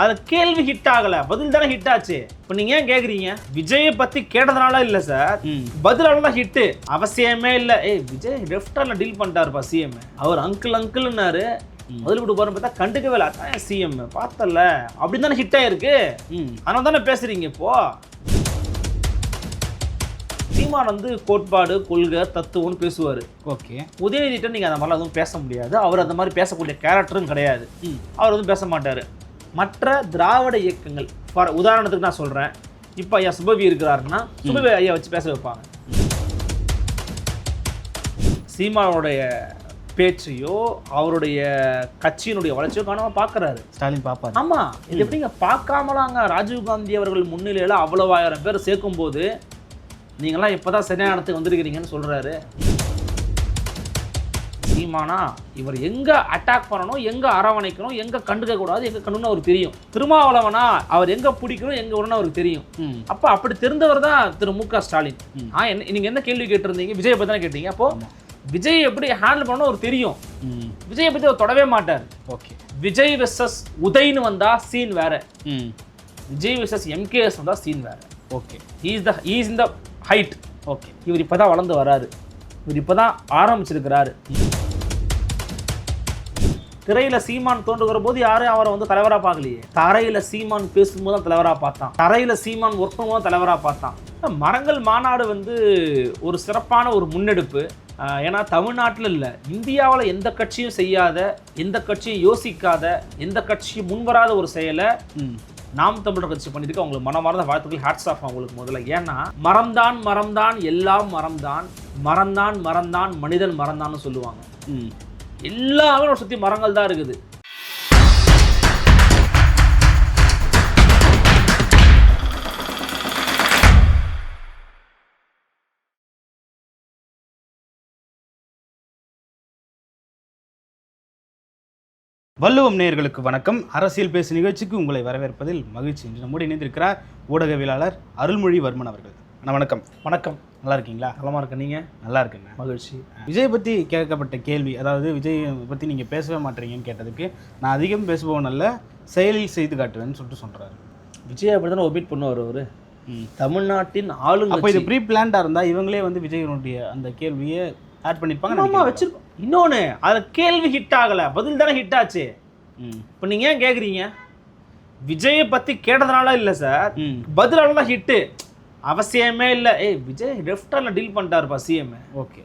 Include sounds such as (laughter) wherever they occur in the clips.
அதுல கேள்வி ஹிட் ஆகல. பதில் தானே ஹிட் ஆச்சு. இப்போ நீங்க ஏன் கேக்குறீங்க? விஜயை பத்தி கேட்டதுனால இல்ல சார். பதிலால தான் ஹிட் அவசியமே இல்ல. ஏய் விஜய் லெஃப்டால டீல் பண்ணிட்டாருப்பா சிஎம் அவர் அங்கிள் அங்கிள்னாரு பதில் கொடுக்க போறேன் பார்த்தா கண்டுக்கவே இல்லை. அதான் சிஎம் பார்த்தல. அப்படின்னு தானே ஹிட் ஆயிருக்கு. அதனால தானே பேசுறீங்க இப்போ? சீமான் வந்து கோட்பாடு கொள்கை தத்துவம்னு பேசுவார். ஓகே. உதயநிதிட்ட நீங்கள் அந்த மாதிரிலாம் எதுவும் பேச முடியாது. அவர் அந்த மாதிரி பேசக்கூடிய கேரக்டரும் கிடையாது. அவர் வந்து பேச மாட்டார். மற்ற திராவிட இயக்கங்கள். ஃபார் உதாரணத்துக்கு நான் சொல்கிறேன் இப்போ ஐயா சுபவி இருக்கிறாருன்னா சுபவி ஐயா வச்சு பேச வைப்பாங்க. சீமானுடைய பேச்சையோ அவருடைய கட்சியினுடைய வளர்ச்சியோ காணாம பார்க்கறாரு ஸ்டாலின் பாப்பாரு. ஆமா. இது எப்படிங்க பார்க்காமலாங்க ராஜீவ் காந்தி அவர்கள் முன்னிலையில அவ்வளவு ஆயிரம் பேர் சேர்க்கும் போது நீங்களாம் இப்பதான் சரியான இடத்துக்கு வந்திருக்கிறீங்கன்னு சொல்றாரு. சீமானா இவர் எங்க அட்டாக் பண்ணணும் எங்க அரவணைக்கணும் எங்க கண்டுக்க கூடாது எங்க கண்டுன்னு அவருக்கு தெரியும். திருமாவளவனா அவர் எங்க பிடிக்கணும் எங்க விடணும் அவருக்கு தெரியும். அப்ப அப்படி தெரிந்தவர் தான் திரு மு க ஸ்டாலின். ஆ என்ன நீங்க என்ன கேள்வி கேட்டிருந்தீங்க? விஜய் பத்தி தானே கேட்டீங்க. அப்போ விஜய் எப்படி ஹேண்டில் பண்ணணும் அவருக்கு தெரியும். விஜயை பத்தி அவர் தொடவே மாட்டார். ஓகே. விஜய் வெர்சஸ் உதய்னு வந்தா சீன் வேற. ம். விஜய் விசஸ் எம்கேஎஸ் வந்தா சீன் வேற. ஓகே. இஸ் த இஸ் இந்த ஹைட் ஓகே. இவர் இப்பதான் வளர்ந்து வராரு. இவர் இப்பதான் ஆரம்பிச்சிருக்கிறாரு. திரையில சீமான் தோன்றுகிற போது யாரும் அவரை வந்து தலைவரா பார்க்கலையே. தரையில சீமான் பேசும்போது தான் தலைவரா பார்த்தான். தரையில சீமான் ஒர்க் பண்ணும்போது தலைவரா பார்த்தான். மரங்கள் மாநாடு வந்து ஒரு சிறப்பான ஒரு முன்னெடுப்பு. ஏன்னா தமிழ்நாட்டில் இல்லை. இந்தியாவில் எந்த கட்சியும் செய்யாத எந்த கட்சியும் யோசிக்காத எந்த கட்சியும் முன்வராத ஒரு செயலை ம். நாம் தமிழர் கட்சி பண்ணிருக்கு அவங்களுக்கு மனமார்ந்த வாழ்த்துக்கள் ஹேட்ஸ் ஆஃப் அவங்களுக்கு முதல்ல. ஏன்னா மரம்தான் மரம்தான் எல்லாம் மரம்தான் மரம்தான் மரம்தான் மனிதன் மரம்தான்னு சொல்லுவாங்க. ம். எல்லாமே நம்ம சுற்றி மரங்கள் தான் இருக்குது. வள்ளுவம் நேயர்களுக்கு வணக்கம். அரசியல் பேசு நிகழ்ச்சிக்கு உங்களை வரவேற்பதில் மகிழ்ச்சி. இன்று நம்மோடு இணைந்திருக்கிறார் ஊடகவியலாளர் அருள்மொழி வர்மன் அவர்கள் வணக்கம். வணக்கம். நல்லா இருக்கீங்களா நலமா இருக்க நீங்க? நல்லா இருக்குங்க மகிழ்ச்சி. விஜய் பற்றி கேட்கப்பட்ட கேள்வி அதாவது விஜய் பற்றி நீங்கள் பேசவே மாட்டீங்கன்னு கேட்டதுக்கு நான் அதிகம் பேசுபவன் அல்ல செயலில் செய்து காட்டுவேன்னு சொல்லிட்டு சொல்கிறாரு விஜய் அப்படி தானே ஒபிட் பண்ணுவார் அவரு? தமிழ்நாட்டின் அப்போ ஆளுங்கட்சி இது ப்ரீ பிளான்டாக இருந்தால் இவங்களே வந்து விஜயனுடைய அந்த கேள்வியை ஆட் பண்ணியிருப்பாங்க ஆமா வச்சிருக்கோம். இன்னொன்னு அதுல கேள்வி ஹிட் ஆகல பதில் தானே ஹிட் ஆச்சு. இப்போ நீங்க ஏன் கேக்குறீங்க? விஜயை பத்தி கேட்டதுனால இல்ல சார். ம். பதிலால தான் ஹிட்டு அவசியமே இல்லை. ஏய் விஜய் லெஃப்டால டீல் பண்ணிட்டாருப்பா சிஎம் ஓகே.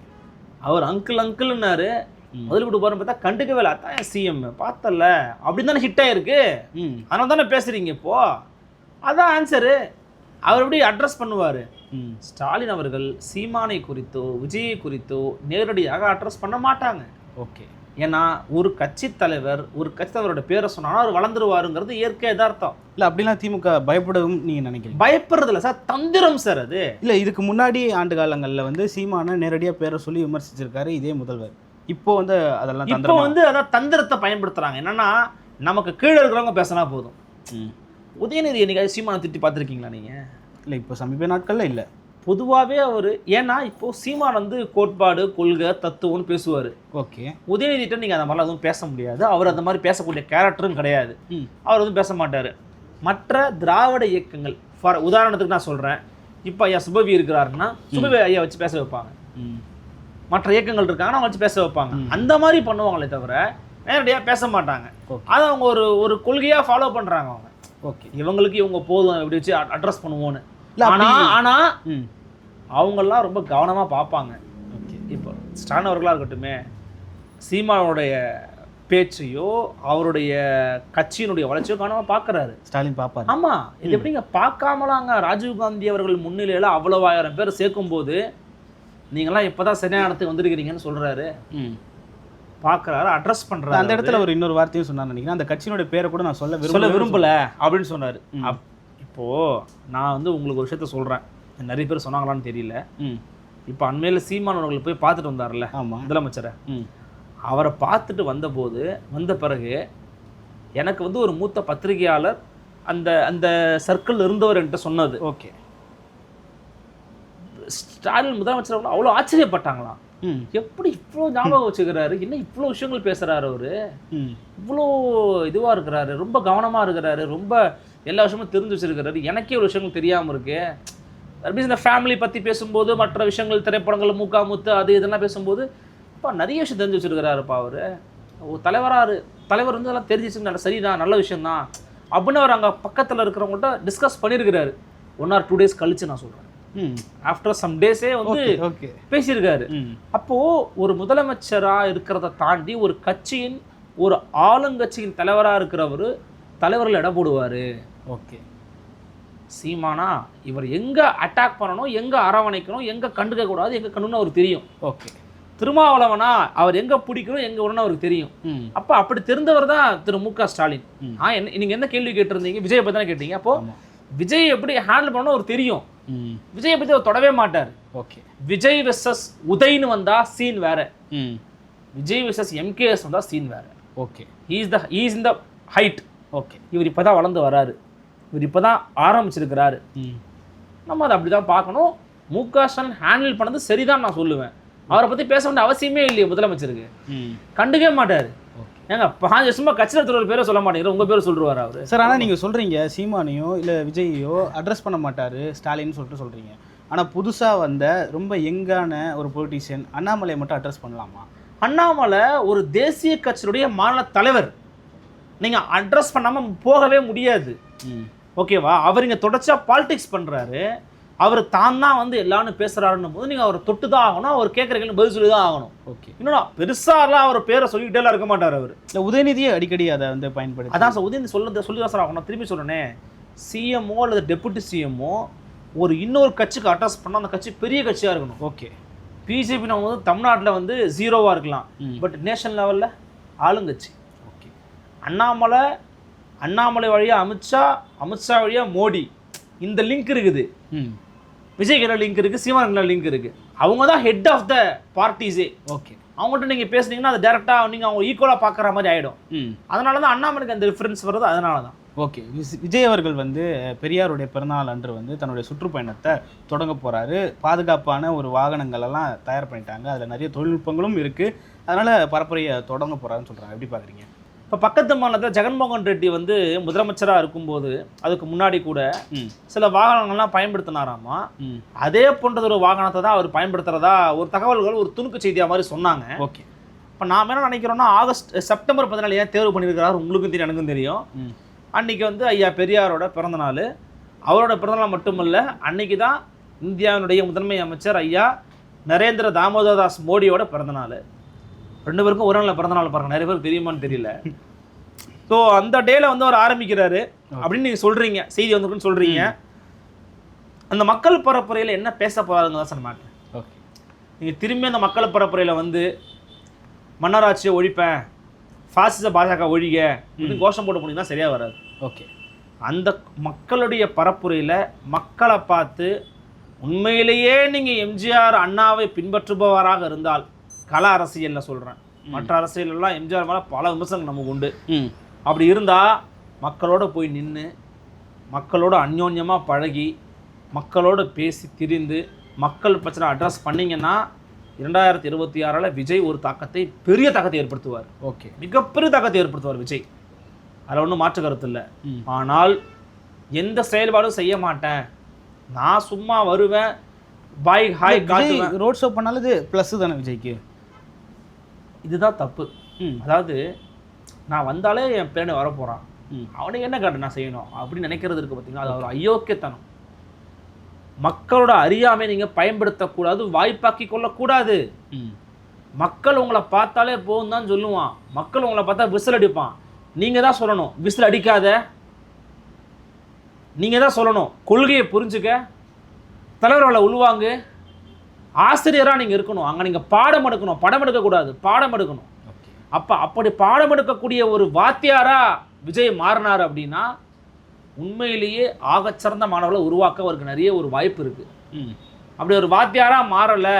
அவர் அங்கிள் அங்கிள்னாரு ம். பதில் கொடுக்க போறேன் பார்த்தா கண்டுக்கவே இல்லை. அதான் சிஎம் பார்த்தல. அப்படின்னு தானே ஹிட் ஆயிருக்கு. ம். அதனால தானே பேசுறீங்க இப்போ? அதான் ஆன்சரு அவர் எப்படி அட்ரஸ் பண்ணுவார்? ம். ஸ்டாலின் அவர்கள் சீமானை குறித்தோ விஜயை குறித்தோ நேரடியாக அட்ரஸ் பண்ண மாட்டாங்க. ஓகே. ஏன்னா ஒரு கட்சி தலைவர் ஒரு கட்சி தலைவரோட பேரை சொன்னாலும் அவர் வளர்ந்துருவாருங்கிறது இயற்கை யதார்த்தம். இல்லை அப்படிலாம் திமுக பயப்படவும் நீங்கள் நினைக்கிறீங்க? பயப்படுறது இல்லை சார் தந்திரம் சார் அது. இல்லை இதுக்கு முன்னாடி ஆண்டு காலங்களில் வந்து சீமானை நேரடியாக பேரை சொல்லி விமர்சிச்சிருக்காரு இதே முதல்வர். இப்போ வந்து அதெல்லாம் இப்போ வந்து அதான் தந்திரத்தை பயன்படுத்துறாங்க. என்னன்னா நமக்கு கீழே இருக்கிறவங்க பேசினா போதும். உதயநிதி என்னைக்காவது சீமானை திட்டி பார்த்துருக்கீங்களா நீங்க? இல்லை இப்போ சமீப நாட்களில் இல்லை. பொதுவாகவே அவர் ஏன்னா இப்போ சீமான் வந்து கோட்பாடு கொள்கை தத்துவம்னு பேசுவார். ஓகே. உதயநிதிட்ட நீங்கள் அந்த மாதிரிலாம் எதுவும் பேச முடியாது. அவர் அந்த மாதிரி பேசக்கூடிய கேரக்டரும் கிடையாது. அவர் வந்து பேச மாட்டார். மற்ற திராவிட இயக்கங்கள் ஃபார் உதாரணத்துக்கு நான் சொல்கிறேன் இப்போ ஐயா சுபவி இருக்கிறாருன்னா சுபவி ஐயா வச்சு பேச வைப்பாங்க. மற்ற இயக்கங்கள் இருக்காங்கன்னா அவங்க வச்சு பேச வைப்பாங்க. அந்த மாதிரி பண்ணுவாங்களே தவிர நேரடியாக பேச மாட்டாங்க. அதை அவங்க ஒரு ஒரு கொள்கையாக ஃபாலோ பண்ணுறாங்க அவங்க. ஓகே. இவங்களுக்கு இவங்க போதும் இப்படி வச்சு அட்ரஸ் பண்ணுவோன்னு ஆனா ஆனா அவங்கெல்லாம் ரொம்ப கவனமா பார்ப்பாங்க. இப்போ ஸ்டாலின் அவர்களாக இருக்கட்டுமே சீமானுடைய பேச்சையோ அவருடைய கட்சியினுடைய வளர்ச்சியோ கவனமா பார்க்கறாரு. ஸ்டாலின் பாப்பாரு ஆமா இது எப்படிங்க பார்க்காமலாங்க ராஜீவ் காந்தி அவர்கள் முன்னிலையில அவ்வளவு ஆயிரம் பேர் சேர்க்கும் போது நீங்களாம் இப்பதான் சரியான இடத்துக்கு வந்திருக்கிறீங்கன்னு சொல்றாரு. ம். பார்க்கறாரு அட்ரஸ் பண்றாரு அந்த இடத்துல ஒரு இன்னொரு வார்த்தையும் சொன்னார் நினைக்கிறேன். அந்த கட்சியினுடைய பேரை கூட நான் சொல்ல சொல்ல விரும்பல. விரும்பல அப்படின்னு சொன்னாரு. ம். அப்- இப்போ நான் வந்து உங்களுக்கு ஒரு விஷயத்த சொல்றேன். நிறைய பேர் சொன்னாங்களான்னு தெரியல. ம். இப்போ அண்மையில் சீமான் அவர்கள் போய் பார்த்துட்டு வந்தார்ல ஆமாம் முதலமைச்சரை. ம். அவரை பார்த்துட்டு வந்தபோது வந்த பிறகு எனக்கு வந்து ஒரு மூத்த பத்திரிகையாளர் அந்த அந்த சர்க்கிள் இருந்தவர் என்கிட்ட சொன்னது. ஓகே. ஸ்டாலின் முதலமைச்சர் அவ்வளோ ஆச்சரியப்பட்டாங்களாம். ம். எப்படி இவ்வளோ ஞாபகம் வச்சுக்கிறாரு? என்ன இவ்வளோ விஷயங்கள் பேசுறாரு அவரு? ம். இவ்வளோ இதுவா இருக்கிறாரு ரொம்ப கவனமா இருக்கிறாரு ரொம்ப எல்லா விஷயமும் தெரிஞ்சு வச்சிருக்கிறாரு எனக்கே ஒரு விஷயங்கள் தெரியாம இருக்கு. அப்படி இந்த ஃபேமிலி பத்தி பேசும்போது மற்ற விஷயங்கள் திரைப்படங்கள் மூக்கா முத்து அது இதெல்லாம் பேசும்போது அப்பா நிறைய விஷயம் தெரிஞ்சு வச்சிருக்கிறாருப்பா அவரு. ஒரு தலைவராரு. தலைவர் வந்து அதெல்லாம் தெரிஞ்சு வச்சிருந்தா சரிதான் நல்ல விஷயம்தான் அப்படின்னு அவர் அங்க பக்கத்துல இருக்கிறவங்கள்ட்ட டிஸ்கஸ் பண்ணியிருக்கிறாரு ஒன் ஆர் டூ டேஸ் கழிச்சு நான் சொல்றேன். ம். ஆஃப்டர் சம் டேஸே வந்து பேசியிருக்காரு. ம். அப்போ ஒரு முதலமைச்சரா இருக்கிறத தாண்டி ஒரு கட்சியின் ஒரு ஆளுங்கட்சியின் தலைவரா இருக்கிறவர் தலைவர்கள் இடம் போடுவாரு. ஓகே. சீமானா இவர் எங்க அட்டாக் பண்ணணும் எங்க அரவணைக்கணும் எங்க கண்டுக்க கூடாது எங்க கண்டுன்னு அவருக்கு தெரியும். ஓகே. திருமாவளவனா அவர் எங்க பிடிக்கணும் எங்க விடணும் அவருக்கு தெரியும். அப்ப அப்படி தெரிந்தவர் தான் திரு மு க. ஸ்டாலின். ஆ என்ன நீங்க என்ன கேள்வி கேட்டிருந்தீங்க? விஜயை பத்தி தானே கேட்டீங்க. அப்போ ஆமா. விஜய் எப்படி ஹேண்டில் பண்ணணும் அவருக்கு தெரியும். ம். விஜயை பத்தி அவர் தொடவே மாட்டார். ஓகே. விஜய் வெர்சஸ் உதய்னு வந்தா சீன் வேற. ம். விஜய் வெர்சஸ் எம்கேஎஸ் வந்தா சீன் வேற. ஓகே. இஸ் த இஸ் இந்த ஹைட் ஓகே. இவர் இப்போ தான் வளர்ந்து வராரு. இவர் இப்போ தான் ஆரம்பிச்சிருக்கிறாரு நம்ம அதை அப்படி தான் பார்க்கணும். மு க ஸ்டாலின் ஹேண்டில் பண்ணது சரிதான் நான் சொல்லுவேன். அவரை பற்றி பேச வேண்டிய அவசியமே இல்லையே முதலமைச்சருக்கு. கண்டுக்கவே மாட்டார். ஏங்க பாஞ்சு வருஷமா கட்சியில் இருக்கிற பேரை சொல்ல மாட்டேங்கிற உங்கள் பேர் சொல்லுவார் அவர். சார் ஆனால் நீங்கள் சொல்கிறீங்க சீமானையோ இல்லை விஜயையோ அட்ரஸ் பண்ண மாட்டார் ஸ்டாலின் சொல்லிட்டு சொல்கிறீங்க ஆனால் புதுசாக வந்த ரொம்ப யங்கான ஒரு பொலிட்டீஷியன் அண்ணாமலையை மட்டும் அட்ரஸ் பண்ணலாமா? அண்ணாமலை ஒரு தேசிய கட்சியுடைய மாநில தலைவர். நீங்கள் அட்ரஸ் பண்ணாமல் போகவே முடியாது. ம். ஓகேவா? அவர் இங்கே தொடர்ச்சியாக பாலிடிக்ஸ் பண்ணுறாரு அவர் தான் தான் வந்து எல்லாரும் பேசுகிறாருன்னும் போது நீங்கள் அவரை தொட்டு தான் ஆகணும் அவர் கேட்குறீங்கன்னு பதில் சொல்லி தான் ஆகணும். ஓகே. இன்னும் பெருசாலாம் அவர் பேரை சொல்லிக்கிட்டேலாம் இருக்க மாட்டார் அவர். இல்லை உதயநிதியை அடிக்கடி அதை வந்து பயன்படுத்தி அதான் சார் உதயநிதி சொல்ல சொல்லி தான் சார் ஆகணும். திரும்பி சொல்கிறேனே சிஎம்ஓ அல்லது டெபுட்டி சிஎம்ஓ ஒரு இன்னொரு கட்சிக்கு அட்ரஸ் பண்ணால் அந்த கட்சி பெரிய கட்சியாக இருக்கணும். ஓகே. பிஜேபி நம்ம வந்து தமிழ்நாட்டில் வந்து ஜீரோவாக இருக்கலாம். பட் நேஷனல் லெவலில் ஆளுங்கட்சி. ஓகே. அண்ணாமலை அண்ணாமலை வழியாக அமித்ஷா அமித்ஷா வழியாக மோடி. இந்த லிங்க் இருக்குது. ம். விஜய்கிற லிங்க் இருக்குது சீமான்கிற லிங்க் இருக்குது அவங்க தான் ஹெட் ஆஃப் த பார்ட்டிஸே ஓகே. அவங்ககிட்ட நீங்கள் பேசுனீங்கன்னா அது டேரெக்டாக நீங்கள் அவங்க ஈக்குவலாக பார்க்குற மாதிரி ஆகிடும் அதனால தான் அண்ணாமலைக்கு அந்த டிஃப்ரென்ஸ் வருது அதனால தான் ஓகே விஜய் அவர்கள் வந்து பெரியாருடைய பிறந்தநாள் அன்று வந்து தன்னுடைய சுற்றுப்பயணத்தை தொடங்க போறாரு. பாதுகாப்பான ஒரு வாகனங்கள் எல்லாம் தயார் பண்ணிட்டாங்க. அதில் நிறைய தொழில்நுட்பங்களும் இருக்கு. அதனால பரப்புரையை தொடங்க போறாருன்னு சொல்றாங்க. எப்படி பாக்குறீங்க? இப்போ பக்கத்து மாநிலத்தில் ஜெகன்மோகன் ரெட்டி வந்து முதலமைச்சராக இருக்கும்போது அதுக்கு முன்னாடி கூட சில வாகனங்கள்லாம் பயன்படுத்தினாராமா? அதே போன்றது ஒரு வாகனத்தை தான் அவர் பயன்படுத்துறதா ஒரு தகவல்கள் ஒரு துணுக்கு செய்தியாக மாதிரி சொன்னாங்க. ஓகே. இப்போ நாம என்ன நினைக்கிறோம்னா ஆகஸ்ட் செப்டம்பர் பதினாலு ஏன் தேர்வு பண்ணியிருக்கிறாரு உங்களுக்கும் தெரியும் எனக்கும் தெரியும். அன்னைக்கு வந்து ஐயா பெரியாரோட பிறந்தநாள் அவரோட பிறந்தநாள் மட்டுமல்ல அன்னைக்கு தான் இந்தியாவினுடைய முதன்மை அமைச்சர் ஐயா நரேந்திர தாமோதர் தாஸ் மோடியோட பிறந்தநாள் ரெண்டு பேருக்கும் ஒரு நாளில் பிறந்தநாள் பாருங்க. நிறைய பேருக்கு தெரியுமான்னு தெரியல. ஸோ அந்த டேல வந்து அவர் ஆரம்பிக்கிறாரு. அப்படின்னு நீங்கள் சொல்கிறீங்க செய்தி வந்திருக்குன்னு சொல்கிறீங்க அந்த மக்கள் பரப்புரையில் என்ன பேச போகிறாருங்க தான் சார் மேட்ரு ஓகே. நீங்கள் திரும்பி அந்த மக்கள் பரப்புரையில் வந்து மன்னராட்சியை ஒழிப்பேன் ஃபாசிச பாஜக ஒழிக அப்படின்னு கோஷம் போட்டு போனீங்கன்னா சரியாக வராது. ஓகே. அந்த மக்களுடைய பரப்புரையில் மக்களை பார்த்து உண்மையிலேயே நீங்கள் எம்ஜிஆர் அண்ணாவை பின்பற்றுபவராக இருந்தால் கல அரசியலில் சொல்கிறேன் மற்ற அரசியலெல்லாம் எம்ஜிஆர் மேலே பல விமர்சனங்கள் நமக்கு உண்டு. அப்படி இருந்தால் மக்களோட போய் நின்று மக்களோட அந்யோன்யமாக பழகி மக்களோட பேசி திரிந்து மக்கள் பிரச்சனை அட்ரஸ் பண்ணீங்கன்னா இரண்டாயிரத்தி இருபத்தி ஆறில் விஜய் ஒரு தாக்கத்தை பெரிய தாக்கத்தை ஏற்படுத்துவார். ஓகே. மிகப்பெரிய தாக்கத்தை ஏற்படுத்துவார் விஜய். அதில் ஒன்றும் மாற்று கருத்து இல்லை. ஆனால் எந்த செயல்பாடும் செய்ய மாட்டேன். நான் சும்மா வருவேன் பாய் ஹாய் ரோட் ஷோ பண்ணாலும் இது ப்ளஸ் தானே விஜய்க்கு? இதுதான் தப்பு. அதாவது நான் வந்தாலே என் பேரனை வரப்போகிறான் அவனுக்கு என்ன காட்டு நான் செய்யணும் அப்படின்னு நினைக்கிறது இருக்கு பார்த்தீங்களா? அது ஒரு அயோக்கியத்தனம். மக்களோட அறியாமை நீங்கள் பயன்படுத்தக்கூடாது வாய்ப்பாக்கி கொள்ளக்கூடாது. மக்கள் உங்களை பார்த்தாலே போகும் தான் சொல்லுவான். மக்கள் உங்களை பார்த்தா விசில் அடிப்பான். நீங்கள் தான் சொல்லணும் விசில் அடிக்காத. நீங்கள் தான் சொல்லணும் கொள்கையை புரிஞ்சுக்க. தலைவர்களை உள்வாங்கு. ஆசிரியராக நீங்கள் இருக்கணும். அங்கே நீங்கள் பாடம் எடுக்கணும். படம் எடுக்கக்கூடாது பாடம் எடுக்கணும். அப்போ அப்படி பாடம் எடுக்கக்கூடிய ஒரு வாத்தியாரா விஜய் மாறினார் அப்படின்னா உண்மையிலேயே ஆகச்சிறந்த மாணவர்களை உருவாக்க அவருக்கு நிறைய ஒரு வாய்ப்பு இருக்குது ம். அப்படி ஒரு வாத்தியாரா மாறலை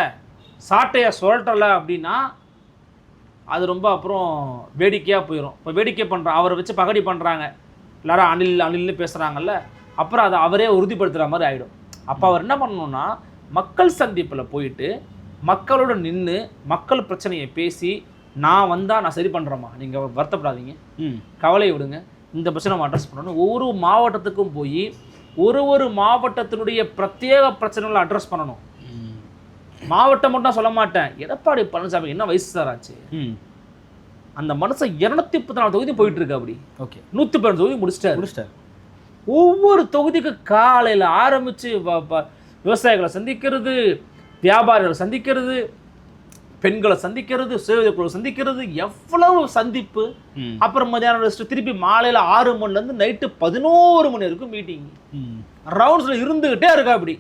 சாட்டையை சுழட்டலை அப்படின்னா அது ரொம்ப அப்புறம் வேடிக்கையாக போயிடும் இப்போ வேடிக்கை பண்ணுறான் அவரை வச்சு பகடி பண்ணுறாங்க எல்லாரும் அணில் அணில்னு பேசுகிறாங்கல்ல அப்புறம் அதை அவரே உறுதிப்படுத்துகிற மாதிரி ஆகிடும் அப்போ அவர் என்ன பண்ணணும்னா மக்கள் சந்திப்பில் போயிட்டு மக்களோட நின்று மக்கள் பிரச்சனையை பேசி நான் வந்தால் நான் சரி பண்ணுறேம்மா நீங்கள் வருத்தப்படாதீங்க. ம். கவலை விடுங்க. இந்த பிரச்சனை நம்ம அட்ரஸ் பண்ணணும். ஒவ்வொரு மாவட்டத்துக்கும் போய் ஒரு ஒரு மாவட்டத்தினுடைய பிரத்யேக பிரச்சனைகளை அட்ரஸ் பண்ணணும். ம். மாவட்டம் மட்டும் சொல்ல மாட்டேன். எடப்பாடி பழனிசாமி என்ன வயசு சார் ஆச்சு ம். அந்த மனுஷன் இருநூத்தி முப்பத்தி நாலு தொகுதி போயிட்டு இருக்கு அப்படி. ஓகே. நூற்றி பன்னெண்டு தொகுதி முடிச்சிட்டாரு. முடிச்சிட்டாரு. ஒவ்வொரு தொகுதிக்கு காலையில் ஆரம்பித்து விவசாயிகளை சந்திக்கிறது வியாபாரிகளை சந்திக்கிறது பெண்களை சந்திக்கிறது சுயதொழில் சந்திக்கிறது எவ்வளவு சந்திப்பு. அப்புறம் மதியானம் ரெஸ்ட் திருப்பி மாலையில் ஆறு மணிலேருந்து நைட்டு பதினோரு மணி வரைக்கும் மீட்டிங் ரவுண்ட்ஸில் இருந்துக்கிட்டே இருக்கா அப்படி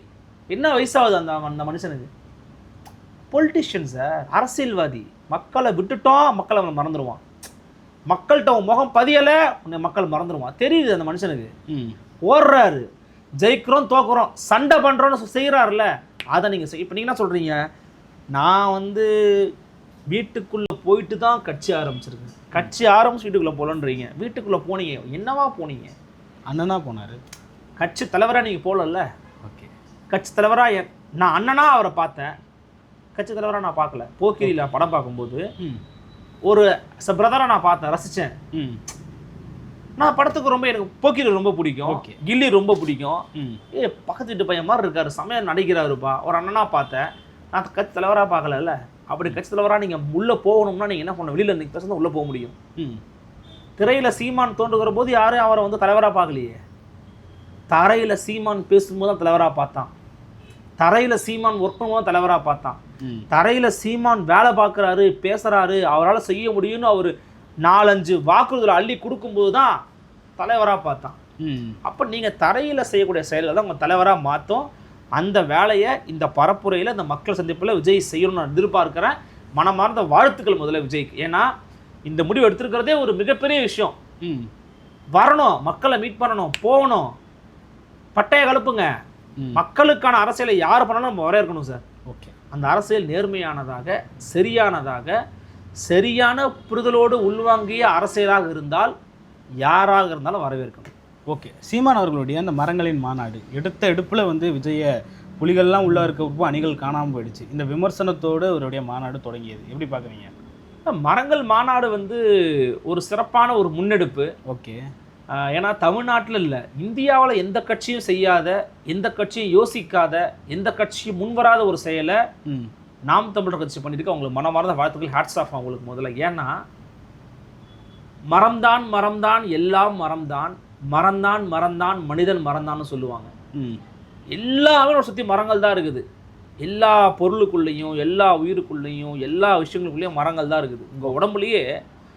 என்ன வயசாகுது அந்த அந்த மனுஷனுக்கு? பொலிட்டிஷியன் சார் அரசியல்வாதி. மக்களை விட்டுட்டோம் மக்களை அவன் மறந்துடுவான் மக்கள்கிட்ட முகம் பதியலை உன்னை மக்கள் மறந்துடுவான் தெரியுது அந்த மனுஷனுக்கு? ஓடுறாரு. ஜெயிக்கிறோம் தோக்குறோம் சண்டை பண்ணுறோன்னு செய்கிறாருல்ல அதை நீங்கள் இப்போ நீங்கள் என்ன சொல்கிறீங்க நான் வந்து வீட்டுக்குள்ளே போயிட்டு தான் கட்சி ஆரம்பிச்சிருக்கேன். கட்சி ஆரம்பிச்சு வீட்டுக்குள்ளே போகலன்றீங்க வீட்டுக்குள்ளே போனீங்க. என்னவா போனீங்க? அண்ணனா போனார். கட்சி தலைவராக நீங்கள் போகலல்ல ஓகே. கட்சி தலைவராக நான் அண்ணனா அவரை பார்த்தேன். கட்சி தலைவராக நான் பார்க்கல. போக்கிரியில் படம் பார்க்கும்போது ஒரு பிரதராக நான் பார்த்தேன் ரசித்தேன் ம். நான் படத்துக்கு ரொம்ப எனக்கு போக்கிரி ரொம்ப பிடிக்கும். கில்லி ரொம்ப பிடிக்கும். ஏ பக்கத்து வீட்டு பையன் மாதிரி இருக்காரு. செமையா நடிக்கிறாருப்பா. ஒரு அண்ணனா பார்த்தேன். நான் கட்சி தலைவராக பார்க்கலல்ல? அப்படி கட்சி தலைவராக நீங்கள் உள்ளே போகணும்னா நீங்கள் என்ன பண்ணணும்? வெளியில் நீங்கள் பேசுறது உள்ளே போக முடியும். திரையில் சீமான் தோன்றுகிற போது யாரும் அவரை வந்து தலைவராக பார்க்கலையே. தரையில் சீமான் பேசும்போது தான் தலைவராக பார்த்தான். தரையில் சீமான் ஒர்க் பண்ணும்போது தலைவராக பார்த்தான். தரையில் சீமான் வேலை பார்க்குறாரு பேசுகிறாரு அவரால் செய்ய முடியும்னு அவர் நாலஞ்சு வாக்குறுதலை அள்ளி கொடுக்கும்போது தான் தலைவராக பார்த்தான் அப்போ நீங்கள் தரையில் செய்யக்கூடிய செயல்கள் தான் உங்கள் தலைவராக மாற்றும் அந்த வேலையை இந்த பரப்புரையில் இந்த மக்கள் சந்திப்பில் விஜய் செய்யணும்னு நான் எதிர்பார்க்குறேன். மனமார்ந்த வாழ்த்துக்கள் முதல்ல விஜய்க்கு. ஏன்னா இந்த முடிவு எடுத்திருக்கிறதே ஒரு மிகப்பெரிய விஷயம். ம். வரணும் மக்களை மீட் பண்ணணும் போகணும். பட்டைய கலப்புங்க. மக்களுக்கான அரசியலை யார் பண்ணாலும் நம்ம வரவேற்கணும் சார். ஓகே. அந்த அரசியல் நேர்மையானதாக சரியானதாக சரியான புரிதலோடு உள்வாங்கிய அரசியலாக இருந்தால் யாராக இருந்தாலும் வரவேற்கணும் ஓகே. சீமான் அவர்களுடைய அந்த மரங்களின் மாநாடு எடுத்த எடுப்பில் வந்து விஜய புலிகள்லாம் உள்ள இருக்கப்போ அணிகள் காணாமல் போயிடுச்சு. இந்த விமர்சனத்தோடு அவருடைய மாநாடு தொடங்கியது. எப்படி பார்க்குறீங்க? மரங்கள் மாநாடு வந்து ஒரு சிறப்பான ஒரு முன்னெடுப்பு. ஓகே. ஏன்னா தமிழ்நாட்டில் இல்லை. இந்தியாவில் எந்த கட்சியும் செய்யாத எந்த கட்சியும் யோசிக்காத எந்த கட்சியும் முன்வராத ஒரு செயலை ம். நாம் தமிழர் கட்சி பண்ணியிருக்கு அவங்களுக்கு மனமார்ந்த வாழ்த்துக்கள் ஹேட்ஸ் ஆஃப் அவங்களுக்கு முதல்ல. ஏன்னா மரம்தான் மரம்தான் எல்லாம் மரம்தான் மரம்தான் மரம்தான் மனிதன் மறந்தான்னு சொல்லுவாங்க. ம். எல்லாமே சுற்றி மரங்கள் தான் இருக்குது. எல்லா பொருளுக்குள்ளேயும் எல்லா உயிருக்குள்ளேயும் எல்லா விஷயங்களுக்குள்ளேயும் மரங்கள் தான் இருக்குது. உங்கள் உடம்புலயே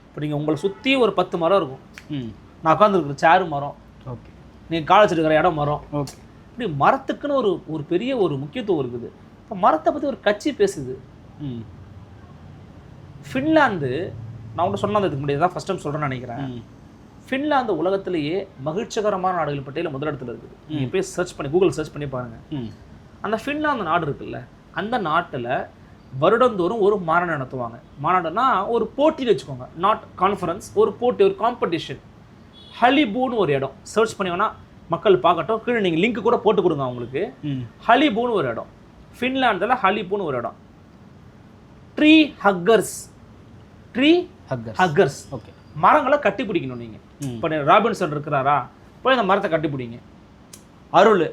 இப்போ நீங்கள் உங்களை சுற்றி ஒரு பத்து மரம் இருக்கும். ம். நான் உட்காந்துருக்குற சேரு மரம். ஓகே. நீங்கள் கால் வச்சிருக்கிற இடம் மரம். ஓகே. இப்படி மரத்துக்குன்னு ஒரு ஒரு பெரிய ஒரு முக்கியத்துவம் இருக்குது. இப்போ மரத்தை பற்றி ஒரு கட்சி பேசுது. ஃபின்லாந்து நான் உங்கள்கிட்ட சொன்னது இதுக்கு முன்னாடி தான் ஃபஸ்ட் டைம் சொல்கிறேன்னு நினைக்கிறேன். ஃபின்லாந்து உலகத்திலேயே மகிழ்ச்சிகரமான நாடுகள் பட்டியலில் முதலிடத்தில் இருக்குது. நீங்கள் போய் சர்ச் பண்ணி கூகுள் சர்ச் பண்ணி பாருங்கள் அந்த ஃபின்லாந்து நாடு இருக்குல்ல அந்த நாட்டில் வருடந்தோறும் ஒரு மாநாடு நடத்துவாங்க. மாநாடுனா ஒரு போட்டின்னு வச்சுக்கோங்க. நாட் கான்ஃபரன்ஸ் ஒரு போட்டி ஒரு காம்படிஷன் ஹலிபூன்னு ஒரு இடம். சர்ச் பண்ணி மக்கள் பார்க்கட்டும். கீழே நீங்கள் லிங்க் கூட போட்டு கொடுங்க அவங்களுக்கு. ஹலிபூன்னு ஒரு இடம். ஃபின்லாந்தில் ஹலிபூன்னு ஒரு இடம். Tree huggers tree hugger huggers okay மரங்களை கட்டி பிடிக்கணும் நீங்கள் இப்போ ராபின்சன் இருக்கிறாரா? போய் அந்த மரத்தை கட்டி பிடிங்க. அருள்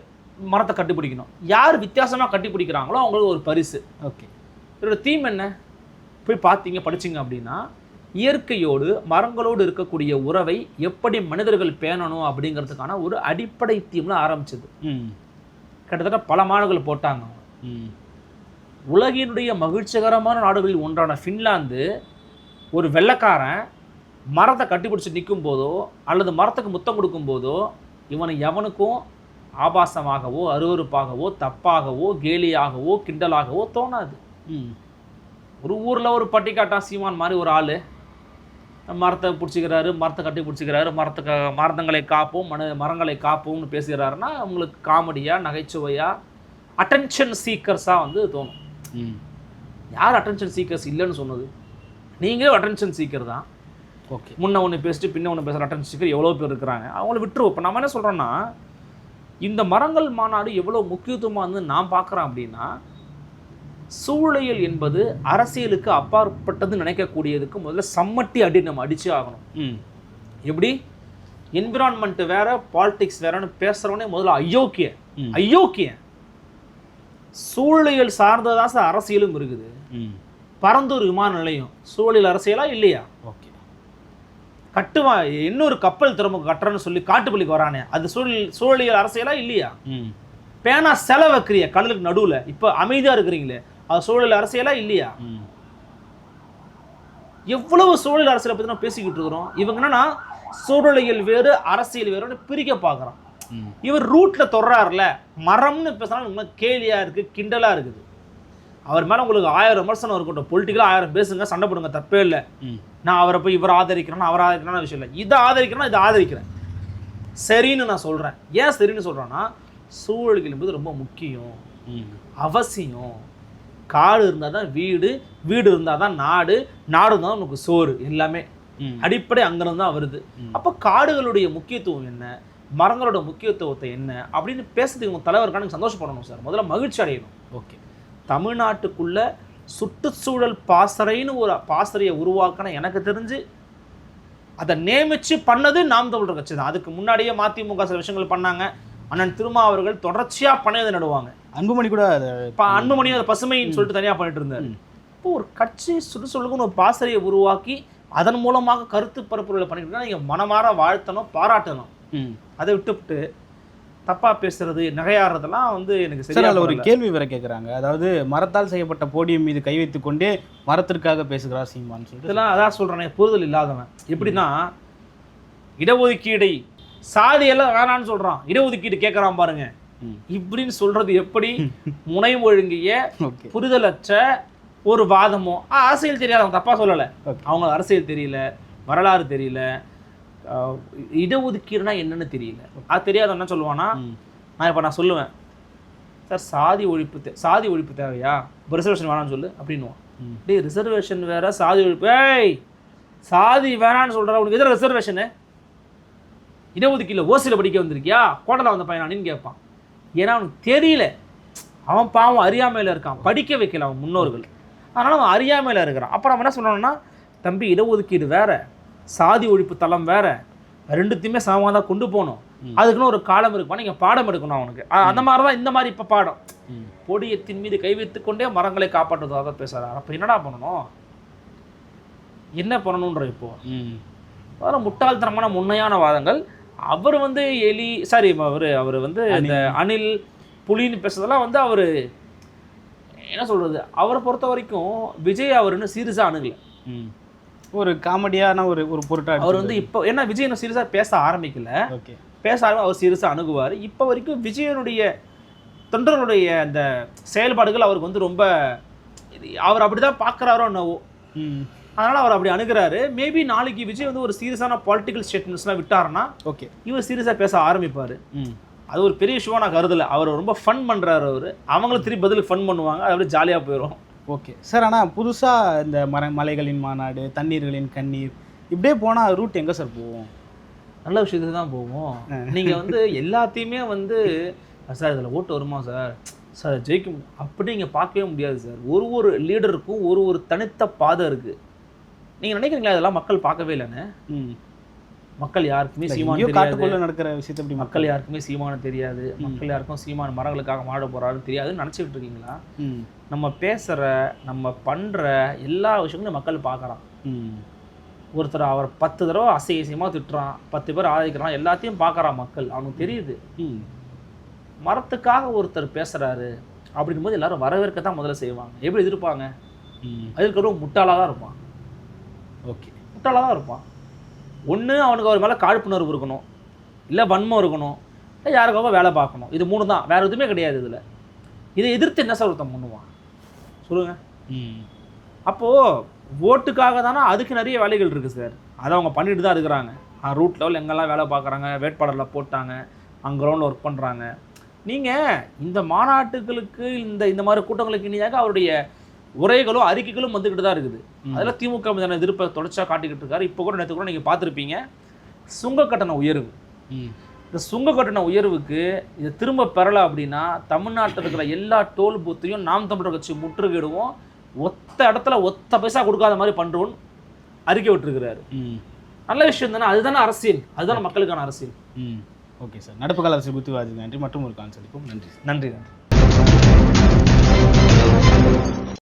மரத்தை கட்டி பிடிக்கணும். யார் வித்தியாசமாக கட்டி பிடிக்கிறாங்களோ அவங்களுக்கு ஒரு பரிசு. ஓகே இதோட தீம் என்ன? போய் பார்த்தீங்க படிச்சீங்க அப்படின்னா இயற்கையோடு மரங்களோடு இருக்கக்கூடிய உறவை எப்படி மனிதர்கள் பேணணும் அப்படிங்கிறதுக்கான ஒரு அடிப்படை தீம்ல ஆரம்பிச்சது. கிட்டத்தட்ட பல மாநாடுகள் போட்டாங்க அவங்க. உலகினுடைய மகிழ்ச்சிகரமான நாடுகளில் ஒன்றான ஃபின்லாந்து ஒரு வெள்ளைக்காரன் மரத்தை கட்டிப்பிடிச்சு நிற்கும் போதோ அல்லது மரத்துக்கு முத்தம் கொடுக்கும் போதோ இவனை எவனுக்கும் ஆபாசமாகவோ அருவருப்பாகவோ தப்பாகவோ கேலியாகவோ கிண்டலாகவோ தோணாது. ம். ஒரு ஊரில் ஒரு பட்டிக்காட்டான் சீமான் மாதிரி ஒரு ஆள் மரத்தை பிடிச்சிக்கிறாரு மரத்தை கட்டி பிடிச்சிக்கிறாரு மரத்துக்கு மரத்தங்களை காப்போம் மன மரங்களை காப்போம்னு பேசுகிறாருன்னா உங்களுக்கு காமெடியாக நகைச்சுவையாக அட்டென்ஷன் சீக்கர்ஸாக வந்து தோணும். ம். யார் அட்டென்ஷன் சீக்கர்ஸ் இல்லைன்னு சொன்னது? நீங்களே அட்டென்ஷன் சீக்கர் தான். ஓகே. முன்ன ஒன்று பேசிட்டு பின்ன ஒன்று பேசுகிற அட்டென்ஷன் சீக்கர் எவ்வளோ பேர் இருக்கிறாங்க? அவங்கள விட்டுருவோம். இப்போ நம்ம என்ன சொல்கிறோன்னா இந்த மரங்கள் மாநாடு எவ்வளோ முக்கியத்துவமாக வந்து நான் பார்க்குறேன் அப்படின்னா சூழலியல் என்பது அரசியலுக்கு அப்பாற்பட்டதுன்னு நினைக்கக்கூடியதுக்கு முதல்ல சம்மட்டி அடி நம்ம அடிச்சே ஆகணும். ம். எப்படி? என்விரான்மெண்ட் வேற பாலிடிக்ஸ் வேறன்னு பேசுறவனே முதல்ல அயோக்கிய ம். சூழலியல் சார்ந்ததான் சார் அரசியலும் இருக்குது. ம். பரந்தூர் விமான நிலையம். சூழலியல் அரசியலா இல்லையா? ஓகே. கட்டுவான் இன்னொரு கப்பல் துறைமுகம் கட்டுறேன்னு சொல்லி காட்டுப்பள்ளிக்கு வரானே. அது சூழல் சூழலியல் அரசியலா இல்லையா? ம். பேனா செலை வைக்கிறிய கடலுக்கு நடுவுல. இப்போ அமைதியா இருக்கிறீங்களே அது சூழல் அரசியலா இல்லையா? ம். எவ்வளவு சூழல் அரசியலை பத்தி நம்ம பேசிக்கிட்டு இருக்கிறோம். இவங்க என்னன்னா சூழலியல் வேறு அரசியல் வேறுன்னு பிரிக்க பார்க்கறான் ம் இவர் ரூட்ல தொடர்றாருல மரம்னு பேசினாலும் கேலியா இருக்கு கிண்டலா இருக்குது. அவர் மேல உங்களுக்கு ஆயிரம் விமர்சனம் இருக்கட்டும் பொலிட்டிக்கலாக ஆயிரம் பேசுங்க சண்டை போடுங்க தப்பே இல்லை. நான் அவரை போய் இவர் ஆதரிக்கிறேன் அவர் ஆதரிக்கிறேன்னு விஷயம் இல்லை. இதை ஆதரிக்கிறேன்னா இதை ஆதரிக்கிறேன். சரின்னு நான் சொல்றேன். ஏன் சரின்னு சொல்றேன்னா சூழல்கள் என்பது ரொம்ப முக்கியம். அவசியம். காடு இருந்தால் தான் வீடு வீடு இருந்தால் தான் நாடு நாடு இருந்தால் தான் உனக்கு சோறு எல்லாமே. அடிப்படை அங்கிருந்து தான் வருது. அப்போ காடுகளுடைய முக்கியத்துவம் என்ன? மரங்களோட முக்கியத்துவத்தை என்ன அப்படின்னு பேசுறதுக்கு உங்க தலைவருக்கான சந்தோஷப்படணும் சார். முதல்ல மகிழ்ச்சி அடையணும். ஓகே. தமிழ்நாட்டுக்குள்ள சுற்றுச்சூழல் பாசறைன்னு ஒரு பாசறையை உருவாக்கின எனக்கு தெரிஞ்சு அதை நியமிச்சு பண்ணது நாம் தமிழர் கட்சி தான். அதுக்கு முன்னாடியே மதிமுக சில விஷயங்கள் பண்ணாங்க. அண்ணன் திருமா அவர்கள் தொடர்ச்சியா பணையதை நடுவாங்க. அன்புமணி கூட இப்போ அன்புமணி அதை பசுமைன்னு சொல்லிட்டு தனியா பண்ணிட்டு இருந்தாரு. இப்போ ஒரு கட்சி சுற்றுச்சூழலுக்கு ஒரு பாசறையை உருவாக்கி அதன் மூலமாக கருத்து பரப்புரைகளை பண்ணிட்டு இருக்கா நீங்க மனமாற வாழ்த்தணும் பாராட்டணும். அதை விட்டுவிட்டு தப்பா பேசுறது நகையாடுறதெல்லாம் வந்து எனக்கு சார் அதில் ஒரு. கேள்வி வேற கேட்குறாங்க அதாவது மரத்தால் செய்யப்பட்ட போடியம் மீது கை வைத்துக் கொண்டே மரத்திற்காக பேசுகிறார் சீமான்னு சொல்லிட்டு இதெல்லாம் அதான் சொல்றேனே புரிதல் இல்லாதவன். எப்படின்னா இடஒதுக்கீடை சாதியெல்லாம் வேணான்னு சொல்றான். இடஒதுக்கீடு கேட்கறான் பாருங்க. இப்படின்னு சொல்றது எப்படி? (laughs) முனை ஒழுங்கிய புரிதலற்ற ஒரு வாதமோ ஆ, அரசியல் தெரியாதவங்க தப்பா சொல்லலை. அவங்க அரசியல் தெரியல வரலாறு தெரியல இடஒதுக்கீடுனா என்னன்னு தெரியல. அது தெரியாதவன் என்ன சொல்லுவானா ம். நான் இப்போ நான் சொல்லுவேன். சார் சாதி ஒழிப்பு தே சாதி ஒழிப்பு தேவையா? இப்போ ரிசர்வேஷன் வேணாம்னு சொல்லு அப்படின்னுவான். டேய் ரிசர்வேஷன் வேற சாதி ஒழிப்பு ஏய் சாதி வேணான்னு சொல்ற உனக்கு எதிர ரிசர்வேஷனு இடஒதுக்கீடுல ஓசியில் படிக்க வந்திருக்கியா? கோட்டலா வந்த பையனானின்னு கேட்பான். ஏன்னா அவனுக்கு தெரியல. அவன் பாவம் அறியாமையில் இருக்கான். படிக்க வைக்கல அவன் முன்னோர்கள். அதனால அவன் அறியாமையில் இருக்கிறான். அப்புறம் என்ன சொல்லணும்னா தம்பி இடஒதுக்கீடு வேற. சாதி ஒழிப்பு தளம் வேற. ரெண்டுத்தையுமே சமமாக தான் கொண்டு போகணும். அதுக்குன்னு ஒரு காலம் இருக்குமா. நீங்கள் பாடம் எடுக்கணும் அவனுக்கு. அந்த மாதிரி தான் இந்த மாதிரி இப்போ பாடம். பொடியத்தின் மீது கை வைத்துக் கொண்டே மரங்களை காப்பாற்றுவதாக பேசுறாரு. அப்போ என்னடா பண்ணணும்? என்ன பண்ணணுன்ற இப்போ? ம். வேற முட்டாள்தனமான உண்மையான வாதங்கள். அவர் வந்து எலி சாரி அவர் அவர் வந்து இந்த அணில். புலின்னு பேசுறதெல்லாம் வந்து அவர் என்ன சொல்றது? அவரை பொறுத்த வரைக்கும் விஜய் அவர் இன்னும் சீரியஸாக அணுகல ஒரு காமெடியான ஒரு ஒரு பொருட்டா அவர் வந்து இப்போ ஏன்னா விஜய் இன்னும் சீரியஸாக பேச ஆரம்பிக்கல. ஓகே. பேச ஆரம்பி அவர் சீரியஸாக அணுகுவார். இப்போ வரைக்கும் விஜயனுடைய தொண்டர்களுடைய அந்த செயல்பாடுகள் அவருக்கு வந்து ரொம்ப அவர் அப்படி தான் பார்க்குறாரோ என்னவோ. அதனால் அவர் அப்படி அணுகுறாரு. மேபி நாளைக்கு விஜய் வந்து ஒரு சீரியஸான பொலிட்டிக்கல் ஸ்டேட்மெண்ட்ஸ்லாம் விட்டாருன்னா ஓகே. இவர் சீரியஸாக பேச ஆரம்பிப்பார். ம். அது ஒரு பெரிய இஷ்யூவாக நான் கருதலை. அவர் ரொம்ப ஃபன் பண்ணுறாரு அவர். அவங்களும் திருப்பி பதிலுக்கு ஃபன் பண்ணுவாங்க. அது அப்படியே ஜாலியாக போயிடும் ஓகே. சார் ஆனால் புதுசாக இந்த மர மலைகளின் மாநாடு தண்ணீர்களின் கண்ணீர் இப்படியே போனால் ரூட் எங்கே சார் போவோம் நல்ல விஷயத்துக்கு தான் போவோம். நீங்கள் வந்து எல்லாத்தையுமே வந்து சார் இதில் ஓட்டு வருமா சார்? சார் ஜெயிக்கும் அப்படி நீங்கள் பார்க்கவே முடியாது சார். ஒரு ஒரு லீடருக்கும் ஒரு ஒரு தனித்த பாதை இருக்குது நீங்கள் நினைக்கிறீங்களா இதெல்லாம் மக்கள் பார்க்கவே இல்லைன்னு? ம். மக்கள் யாருக்குமே சீமான் காட்டுக்குள்ள நடக்கிற விஷயத்தை எப்படி மக்கள் யாருக்குமே சீமானு தெரியாது. மக்கள் யாருக்கும் சீமான் மரங்களுக்காக மாட போறாருன்னு தெரியாதுன்னு நினச்சிக்கிட்டு இருக்கீங்களா? நம்ம பேசுகிற நம்ம பண்ணுற எல்லா விஷயங்களும் மக்கள் பார்க்குறான். ஒருத்தர் அவர் பத்து தடவை அசிங்கமாக திட்டுறான் பத்து பேர் ஆதரிக்கிறான் எல்லாத்தையும் பார்க்குறான் மக்கள். அவனுக்கு தெரியுது. மரத்துக்காக ஒருத்தர் பேசுறாரு அப்படின்னும் போது எல்லாரும் வரவேற்க தான் முதல்ல செய்வாங்க. எப்படி எதிர்ப்பாங்க? அதுக்கு முட்டாளாக தான் இருப்பான். ஓகே. முட்டாளாக தான் இருப்பான். ஒன்று அவனுக்கு அவர் மேலே காழ்ப்புணர்வு இருக்கணும். இல்லை வன்மம் இருக்கணும். இல்லை யாருக்காக வேலை பார்க்கணும். இது மூணு தான். வேறு எதுவுமே கிடையாது இதில். இதை எதிர்த்து என்ன சார் ஒருத்தன் பண்ணுவான்? சொல்லுங்க. ம். அப்போது ஓட்டுக்காக தானே அதுக்கு நிறைய வேலைகள் இருக்குது சார். அதை அவங்க பண்ணிட்டு தான் இருக்கிறாங்க. ரூட் லெவல் எங்கெல்லாம் வேலை பார்க்குறாங்க வேட்பாளரில் போட்டாங்க அங்கே கிரவுண்டில் ஒர்க் பண்ணுறாங்க நீங்கள் இந்த மாநாட்டுகளுக்கு இந்த இந்த மாதிரி கூட்டங்களுக்கு இனியாக அவருடைய உரைகளும் அறிக்கைகளும் வந்துக்கிட்டு தான் இருக்குது. அதில் திமுக மீதான எதிர்ப்பை தொடர்ச்சியாக காட்டிக்கிட்டு இருக்காரு. இப்போ கூட நேற்று கூட நீங்கள் பார்த்துருப்பீங்க. சுங்க கட்டண உயர்வு. இந்த சுங்க கட்டண உயர்வுக்கு இதை திரும்ப பெறலை அப்படின்னா தமிழ்நாட்டில் இருக்கிற எல்லா டோல் பூத்தையும் நாம் தமிழர் கட்சி முற்றுகையிடுவோம். ஒத்த இடத்துல ஒத்த பைசா கொடுக்காத மாதிரி பண்ணுறோன்னு அறிக்கை விட்டுருக்கிறாரு. நல்ல விஷயம் தானே. அதுதானே அரசியல். அதுதானே மக்களுக்கான அரசியல். ம். Okay sir. நடப்பு கால அரசியல் குறித்து நன்றி. மற்றும் ஒரு கால் சந்திப்போம். நன்றி நன்றி நன்றி.